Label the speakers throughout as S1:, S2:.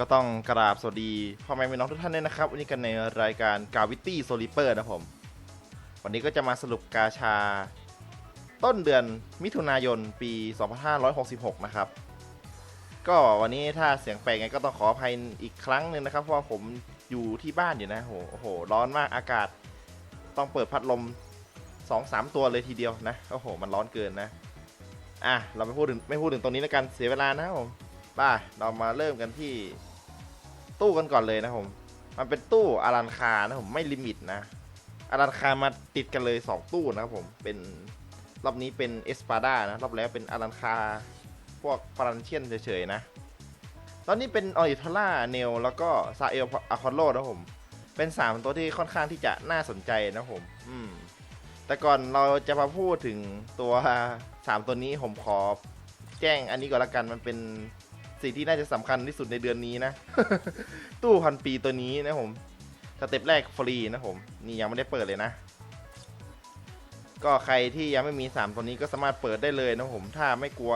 S1: ก็ต้องกราบสวัสดีพ่อแม่พี่น้องทุกท่านด้วยนะครับ วันนี้กันในรายการกาวิตี้โซลิเปอร์นะผม วันนี้ก็จะมาสรุปกาชา ต้นเดือนมิถุนายนปี 2566 นะครับ ก็วันนี้ถ้าเสียงแปลกไงก็ต้องขออภัยอีกครั้งหนึ่งนะครับ เพราะว่าผมอยู่ที่บ้านอยู่นะโอ้โห ร้อนมากอากาศ ต้องเปิดพัดลม 2-3 ตัวเลยทีเดียวนะโอ้โห มันร้อนเกินนะอะเราไม่พูดถึงไม่พูดถึงตรงนี้แล้วกันเสียเวลานะครับผมไป้าเรามาเริ่มกันที่ ตู้กันก่อนเลยนะผมมันเป็นตู้อารันคานะผมไม่ลิมิตนะอารันคามาติดกันเลย 2 ตู้นะครับผมเป็นรอบนี้เป็นเอสปาดานะรอบแล้วเป็นอารันคาพวกฟรันเชียนเฉยๆนะ ตอนนี้เป็นออริทล่าเนลแล้วก็ซาเอลอะคอนโลนะผมเป็น 3 ตัวที่ค่อนข้างที่จะน่าสนใจนะผม อืมแต่ก่อนเราจะมาพูดถึงตัว 3 ตัวนี้ผมขอแจ้งอันนี้ก่อนละกันมันเป็น สิ่งที่น่าจะสำคัญที่สุดในเดือนนี้นะ ตู้พันปีตัวนี้นะผมสเต็ปแรกฟรีนะผมนี่ยังไม่ได้เปิดเลยนะ ก็ใครที่ยังไม่มี 3 ตัวนี้ก็สามารถเปิดได้เลยนะผมถ้าไม่กลัว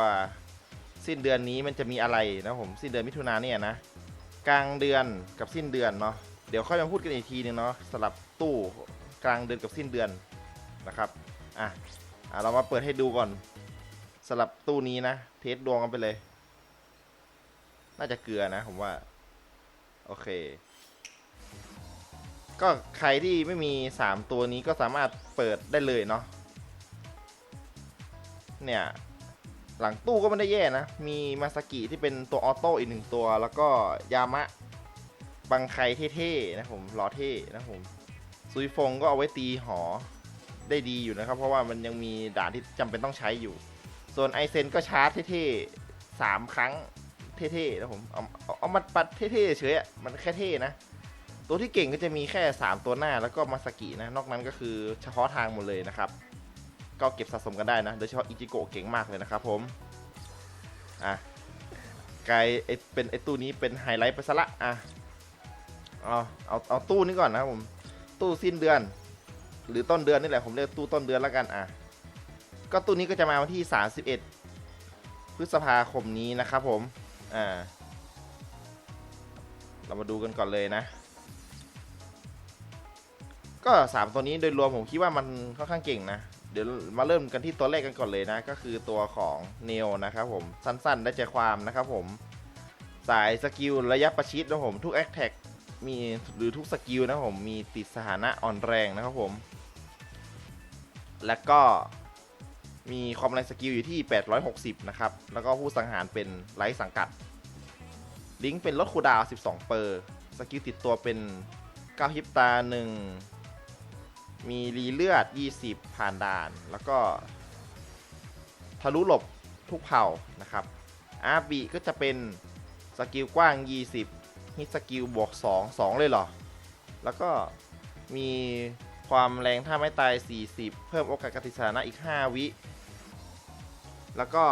S1: สิ้นเดือนนี้มันจะมีอะไรนะผมสิ้นเดือนมิถุนาเนี่ยนะกลางเดือนกับสิ้นเดือนเนาะเดี๋ยวค่อยมาพูดกันอีกทีนึงเนาะสลับตู้กลางเดือนกับสิ้นเดือนนะครับอะอะเรามาเปิดให้ดูก่อนสลับตู้นี้นะ เทสดวงกันไปเลย น่าจะเกลือนะผมว่า โอเค ก็ใครที่ไม่มี 3 ตัวนี้ก็สามารถเปิดได้เลยเนาะเนี่ย หลังตู้ก็ไม่ได้แย่นะ มีมาสกิที่เป็นตัวออโต้อีกหนึ่งตัว แล้วก็ยามะบังไคเท่ๆนะผมรอเท่นะผมซุยฟงก็เอาไว้ตีหอได้ดีอยู่นะครับ เพราะว่ามันยังมีด่านที่จำเป็นต้องใช้อยู่ ส่วนไอเซนก็ชาร์จเท่ๆสามครั้ง เท่ๆนะผมเอาเอาเอามาปัดเท่ๆเฉยๆอะมันแค่เท่นะ ตัวที่เก่งก็จะมีแค่ 3 ตัวหน้าแล้วก็มาสกินะ นอกนั้นก็คือเฉพาะทางหมดเลยนะครับ ก็เก็บสะสมกันได้นะ โดยเฉพาะอิจิโกะเก่งมากเลยนะครับผม อะกลายเป็นไอตู้นี้เป็นไฮไลท์ไปซะละอะเอาเอาเอาตู้นี้ก่อนนะครับผม ตู้สิ้นเดือน หรือต้นเดือนนี่แหละผมเรียกตู้ต้นเดือนแล้วกันอะก็ตู้นี้ก็จะมาวันที่ 31 พฤษภาคมนี้นะครับผม อ่า เรามาดูกันก่อนเลยนะ ก็ 3 ตัวนี้โดยรวมผมคิดว่ามันค่อนข้างเก่งนะ เดี๋ยวมาเริ่มกันที่ตัวแรกกันก่อนเลยนะ ก็คือตัวของเนลนะครับผม สั้นๆ ได้ใจความนะครับผม สายสกิลระยะประชิดนะผมทุกแอคแท็กมีหรือทุกสกิลนะผมมีติดสถานะอ่อนแรงนะครับผม แล้วก็ มีความแรงสกิลอยู่ที่ 860 นะครับ แล้วก็ผู้สังหารเป็นไร้สังกัด ลิงก์เป็นลดคูดาว 12 เปอร์ สกิลติดตัวเป็นก้าฮิปตา 1 มีรีเลือด 20 ผ่านด่าน แล้วก็ทะลุหลบทุกเผ่านะครับอาบีก็จะเป็นสกิลกว้าง 20 ฮิตสกิลบวก 2 2 เลยเหรอ แล้วก็มีความแรงถ้าไม่ตาย 40 เพิ่มโอกาสกติสถานะอีก 5 วิ แล้วก็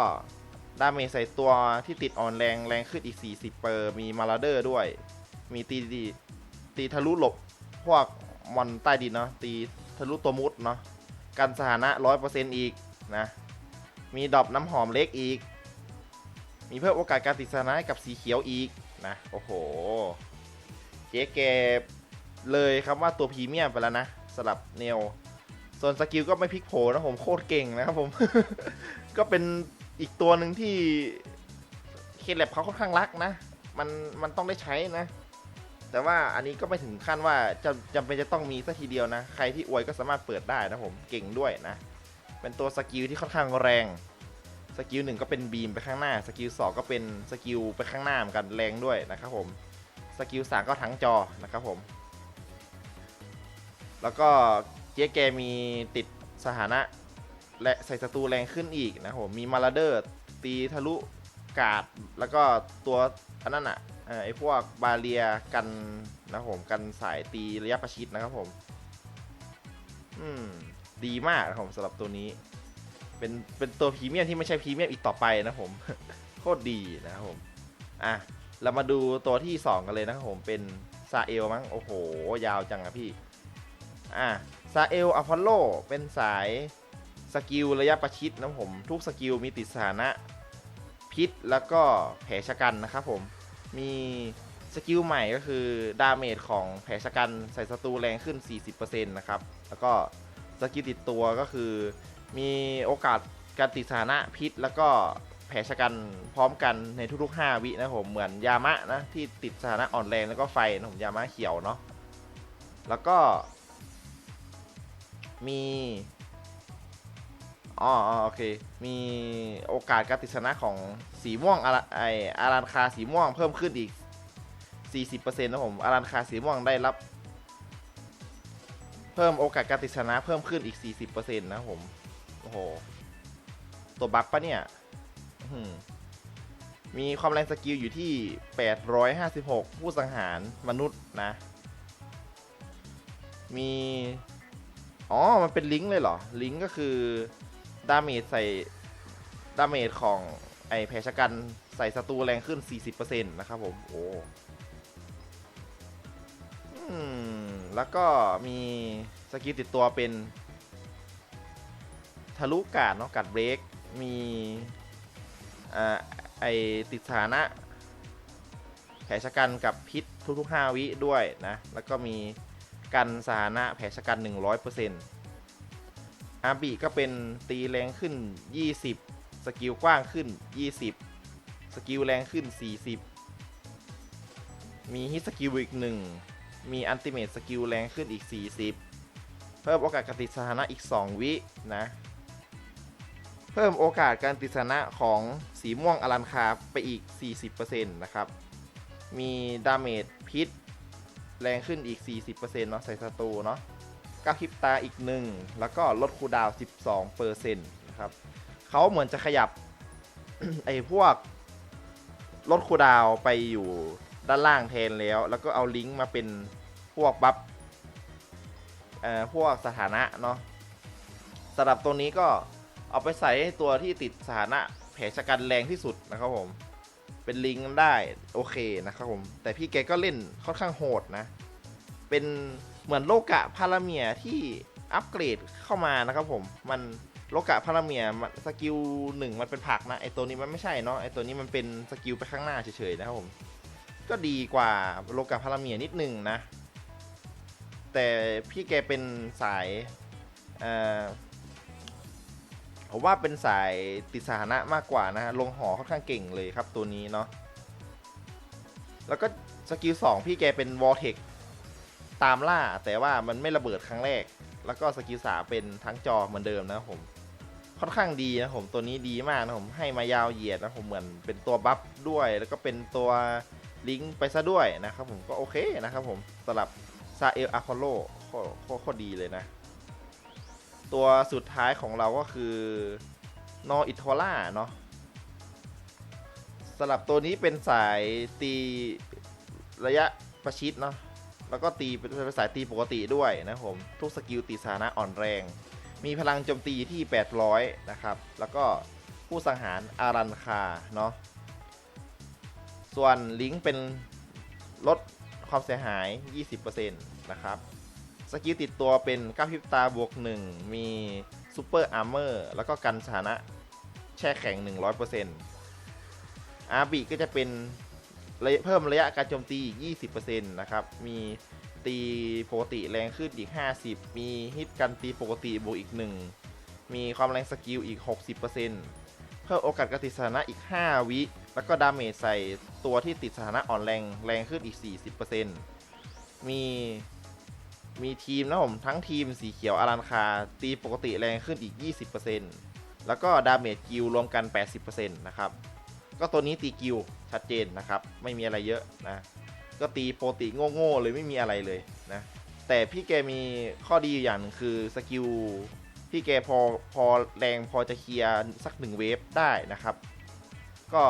S1: ดาเมจใส่ตัวที่ติดอ่อนแรงแรงขึ้นอีก 40เปอร์มีมาลาเดอร์ด้วย มีตีดีตีทะลุหลบพวกมอนใต้ดินเนาะตีทะลุตัวมุดเนาะกันสถานะ 100%อีกนะมีดอปน้ำหอมเล็กอีก มีเพิ่มโอกาสการติดสถานะกับสีเขียวอีกนะโอ้โห เจ๊แกเลยครับว่าตัวพรีเมียมไปแล้วนะสำหรับเนลส่วนสกิลก็ไม่พลิกโผนะผมโคตรเก่งนะครับผม ก็เป็นอีกตัวหนึ่งที่เคแลบเขาค่อนข้างรักนะ มันมันต้องได้ใช้นะ แต่ว่าอันนี้ก็ไม่ถึงขั้นว่าจะจำเป็นจะต้องมีสักทีเดียวนะ ใครที่อวยก็สามารถเปิดได้นะผมเก่งด้วยนะ เป็นตัวสกิลที่ค่อนข้างแรงสกิลหนึ่งก็เป็นบีมไปข้างหน้าสกิลสองก็เป็นสกิลไปข้างหน้าเหมือนกันแรงด้วยนะครับผมสกิลสามก็ทั้งจอนะครับผม แล้วก็เจ๊แกมีติดสถานะ และใส่ศัตรูแรงขึ้นอีกนะผมมีมาลาเดอร์ตีทะลุกาดแล้วก็ตัวอันนั้นอะเอ่อไอพวกบาเรียกันนะผมกันสายตีระยะประชิดนะครับผม อืม ดีมากนะผมสำหรับตัวนี้ เป็นเป็นตัวพรีเมียมที่ไม่ใช่พรีเมียมอีกต่อไปนะผมโคตรดีนะครับผมอะเรามาดูตัวที่ 2 กันเลยนะครับผมเป็นซาเอลมั้งโอ้โห ยาวจังอะพี่ อะซาเอลอพอลโลเป็นสาย สกิลระยะประชิดนะผมทุกสกิลมีติดสถานะพิษแล้วก็แผลชะกันนะครับผมมีสกิลใหม่ก็คือดาเมจของแผลชะกันใส่ศัตรูแรงขึ้น 40%นะครับ แล้วก็สกิลติดตัวก็คือ มีโอกาสการติดสถานะพิษ แล้วก็แผลชะกันพร้อมกันในทุกๆ 5 วินะผมเหมือนยามะนะที่ติดสถานะอ่อนแรงแล้วก็ไฟนะผมยามะเขียวเนาะแล้วก็มี อ๋ออ๋อโอเค มีโอกาสการติดสถานะของสีม่วงอาราไออารันคาสีม่วงเพิ่มขึ้นอีก 40%นะผมอารันคาสีม่วงได้รับ เพิ่มโอกาสการติดสถานะเพิ่มขึ้นอีก 40%นะครับผม โอ้โห ตัวบั๊กปะเนี่ยมีความแรงสกิลอยู่ที่ 856 ผู้สังหารมนุษย์นะ มี อ๋อ มันเป็นลิงก์เลยเหรอ ลิงก์ก็คือ ดาเมจใส่ดาเมจของไอแผลชะกันใส่ศัตรูแรงขึ้น 40%นะครับผม โอ้แล้วก็มีสกิลติดตัวเป็น ทะลุกาดเนาะกาดเบรก มีอไอติดสถานะแผลชะกันกับพิษทุกๆ 5 วิด้วยนะ แล้วก็มีกันสถานะแผลชะกัน 100% อาบีก็เป็นตีแรงขึ้น 20 สกิลกว้างขึ้น 20 สกิลแรงขึ้น 40 มีฮิตสกิลอีกหนึ่งมีอันติเมตสกิลแรงขึ้นอีก 40 เพิ่มโอกาสการติดสถานะอีก 2 วินะ เพิ่มโอกาสการติดสถานะของสีม่วงอลันคาไปอีก 40%นะครับ มีดาเมจพิษแรงขึ้นอีก 40%เนาะใส่ศัตรูเนาะ ก้าวพริบตาอีก 1 แล้วก็ลดคูดาวน์12%นต์นะครับเขาเหมือนจะขยับ ไอ้พวกลดคูดาวไปอยู่ด้านล่างแทนแล้ว แล้วก็เอาลิงก์มาเป็นพวกบัฟเอ่อพวกสถานะเนาะสำหรับตัวนี้ก็เอาไปใส่ให้ตัวที่ติดสถานะแผลชะกันแรงที่สุดนะครับผม เป็นลิงก์ได้โอเคนะครับผม แต่พี่แกก็เล่นค่อนข้างโหดนะ เป็น เหมือนโลกะพาราเมียที่อัปเกรดเข้ามานะครับผม มันโลกะพาราเมียสกิลหนึ่งมันเป็นผักนะไอตัวนี้มันไม่ใช่เนาะไอตัวนี้มันเป็นสกิลไปข้างหน้าเฉยๆนะครับผม ก็ดีกว่าโลกาพาราเมียนิดนึงนะ แต่พี่แกเป็นสายเอ่อผมว่าเป็นสายติดสถานะมากกว่านะฮะลงหอค่อนข้างเก่งเลยครับตัวนี้เนาะแล้วก็สกิล2พี่แกเป็นวอลเทค ตามล่า แต่ว่ามันไม่ระเบิดครั้งแรก แล้วก็สกิลสาเป็นทั้งจอเหมือนเดิมนะครับผมค่อนข้างดีนะผมตัวนี้ดีมากนะผมให้มายาวเหยียดนะผมเหมือนเป็นตัวบัฟด้วย แล้วก็เป็นตัวลิงก์ไปซะด้วยนะครับผมก็โอเคนะครับผมสำหรับซาเอลอาคอโลโคตรดีเลยนะ ตัวสุดท้ายของเราก็คือนออิทอล่าเนาะสำหรับตัวนี้เป็นสายตีระยะประชิดเนาะ แล้วก็ตีเป็นสายตีปกติด้วยนะครับผม ทุกสกิลตีสถานะอ่อนแรง มีพลังโจมตีที่ 800 นะครับ แล้วก็ผู้สังหารอารันคาเนาะ ส่วนลิงก์เป็นลดความเสียหาย 20%นะครับ สกิลติดตัวเป็นก้าพิบตาบวก 1 มีซูเปอร์อาร์เมอร์แล้วก็กันสถานะแช่แข็ง 100%อาร์บีก็จะเป็น เพิ่มระยะการโจมตีอีก 20%นะครับ มีตีปกติแรงขึ้นอีก 50 มีฮิตกันตีปกติบวกอีก 1 มีความแรงสกิลอีก 60%เพิ่มโอกาสการติดสถานะอีก 5 วิ แล้วก็ดาเมจใส่ตัวที่ติดสถานะอ่อนแรงแรงขึ้นอีก 40%มีมีทีมนะผมทั้งทีมสีเขียวอารันคา ตีปกติแรงขึ้นอีก 20%แล้วก็ดาเมจกิลรวมกัน 80%นะครับ ก็ตัวนี้ตีกิลชัดเจนนะครับ ไม่มีอะไรเยอะนะ ก็ตีโปกติโง่ๆเลยไม่มีอะไรเลยนะ แต่พี่แกมีข้อดีอยู่อย่างนึงคือสกิลพี่แกพอพอแรงพอจะเคลียร์สักหนึ่งเวฟได้นะครับ ก็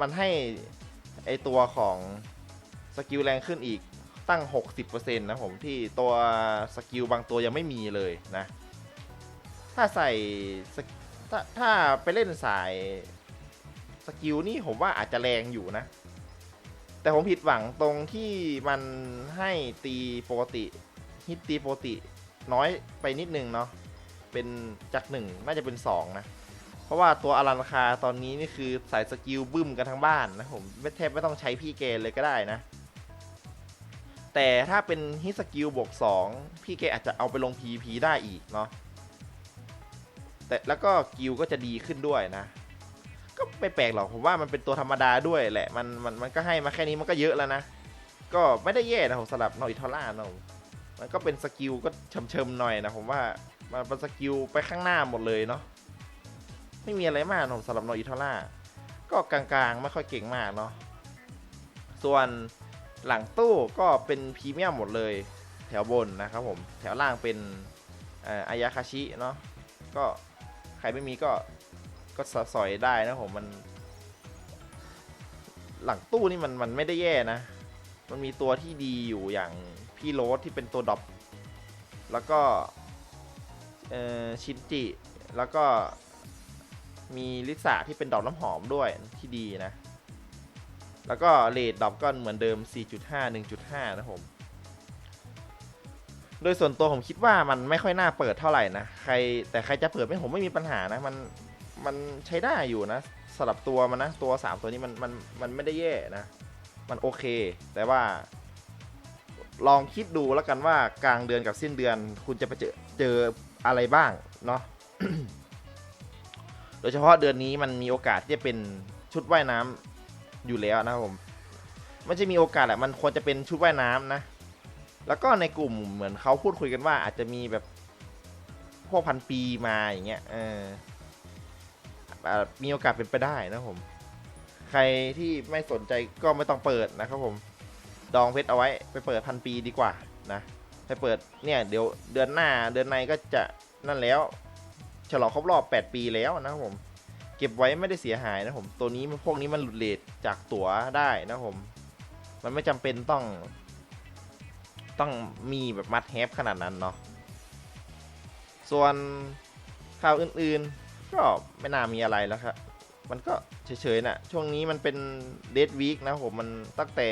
S1: มันให้ไอตัวของสกิลแรงขึ้นอีกตั้ง 60%นะผมที่ตัวสกิลบางตัวยังไม่มีเลยนะ ถ้าใส่ถ้าถ้าไปเล่นสาย สกิลนี่ผมว่าอาจจะแรงอยู่นะ แต่ผมผิดหวังตรงที่มันให้ตีปกติฮิตตีปกติน้อยไปนิดนึงเนาะเป็นจากหนึ่งน่าจะเป็นสองนะ เพราะว่าตัวอารันคาตอนนี้นี่คือสายสกิลบึ้มกันทั้งบ้านนะผมไม่แทบไม่ต้องใช้พี่เกเลยก็ได้นะ แต่ถ้าเป็นฮิตสกิลบวกสองพี่เกอาจจะเอาไปลง PVP ได้อีกเนาะแต่แล้วก็กิลก็จะดีขึ้นด้วยนะ ก็ไม่แปลกหรอกผมว่ามันเป็นตัวธรรมดาด้วยแหละมันมันมันก็ให้มาแค่นี้มันก็เยอะแล้วนะ ก็ไม่ได้แย่นะผมสำหรับนออิทอล่าเนาะมันก็เป็นสกิลก็เชิมๆหน่อยนะผมว่ามันเป็นสกิลไปข้างหน้าหมดเลยเนาะไม่มีอะไรมากผมสำหรับนออิทอล่าก็กลางๆไม่ค่อยเก่งมากเนาะส่วนหลังตู้ก็เป็นพรีเมียมหมดเลยแถวบนนะครับผมแถวล่างเป็นเอ่ออายาคาชิเนาะก็ใครไม่มีก็ ก็สอยได้นะผมมัน หลังตู้นี่มันมันไม่ได้แย่นะ มันมีตัวที่ดีอยู่อย่างพี่โรสที่เป็นตัวดรอปแล้วก็ชินจิ แล้วก็มีลิซ่าที่เป็นดอกน้ำหอมด้วยที่ดีนะ แล้วก็เลดดรอปก็เหมือนเดิม 4.5 1.5 นะผม โดยส่วนตัวผมคิดว่ามันไม่ค่อยน่าเปิดเท่าไหร่นะ ใครแต่ใครจะเปิดไม่ผมไม่มีปัญหานะ มัน มันใช้ได้อยู่นะสำหรับตัวมันนะตัว3ตัวนี้มันมันมันไม่ได้แย่นะ มันโอเค แต่ว่า ลองคิดดูแล้วกันว่ากลางเดือนกับสิ้นเดือน คุณจะไปเจอเจออะไรบ้างเนาะโดยเฉพาะเดือนนี้มันมีโอกาสที่จะเป็นชุดว่ายน้ำอยู่แล้วนะครับผมมันจะมีโอกาสแหละมันควรจะเป็นชุดว่ายน้ำนะ แล้วก็ในกลุ่มเหมือนเขาพูดคุยกันว่าอาจจะมีแบบพวกพันปีมาอย่างเงี้ยเออ มีโอกาสเป็นไปได้นะครับผม ใครที่ไม่สนใจก็ไม่ต้องเปิดนะครับผม ดองเพชรเอาไว้ไปเปิดพันปีดีกว่านะไปเปิดเนี่ยเดี๋ยวเดือนหน้าเดือนในก็จะนั่นแล้ว ฉลองครบรอบ 8 ปีแล้วนะครับผม เก็บไว้ไม่ได้เสียหายนะผม ตัวนี้พวกนี้มันหลุดเลทจากตั๋วได้นะผม มันไม่จำเป็นต้อง ต้องมีแบบมัดแฮปขนาดนั้นเนาะส่วนข่าวอื่นๆ ก็ไม่น่ามีอะไรแล้วครับ มันก็เฉยๆนะช่วงนี้มันเป็นเดทวีคนะผมมันตั้งแต่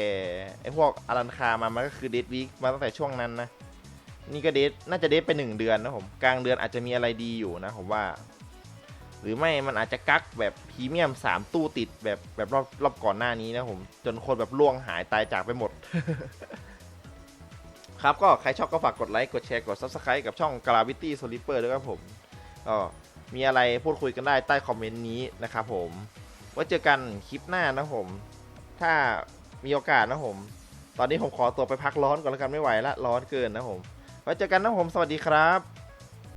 S1: ไอ้พวกอารันคามามันก็คือเดทวีคมาตั้งแต่ช่วงนั้นนะ นี่ก็เดทน่าจะเดทไปหนึ่งเดือนนะผม กลางเดือนอาจจะมีอะไรดีอยู่นะผมว่า หรือไม่มันอาจจะกักแบบพรีเมียมสามตู้ติดแบบแบบรอบรอบก่อนหน้านี้นะผม จนคนแบบล่วงหายตายจากไปหมดครับก็ใครชอบก็ฝากกดไลค์ กดแชร์ กด Subscribe กับช่อง Gravity Sleeper ด้วยครับผมก็ มีอะไรพูดคุยกันได้ใต้คอมเมนต์นี้นะครับผมไว้เจอกันคลิปหน้านะผม ถ้ามีโอกาสนะผม ตอนนี้ผมขอตัวไปพักร้อนก่อนแล้วกันไม่ไหวละร้อนเกินนะผมไว้เจอกันนะผมสวัสดีครับ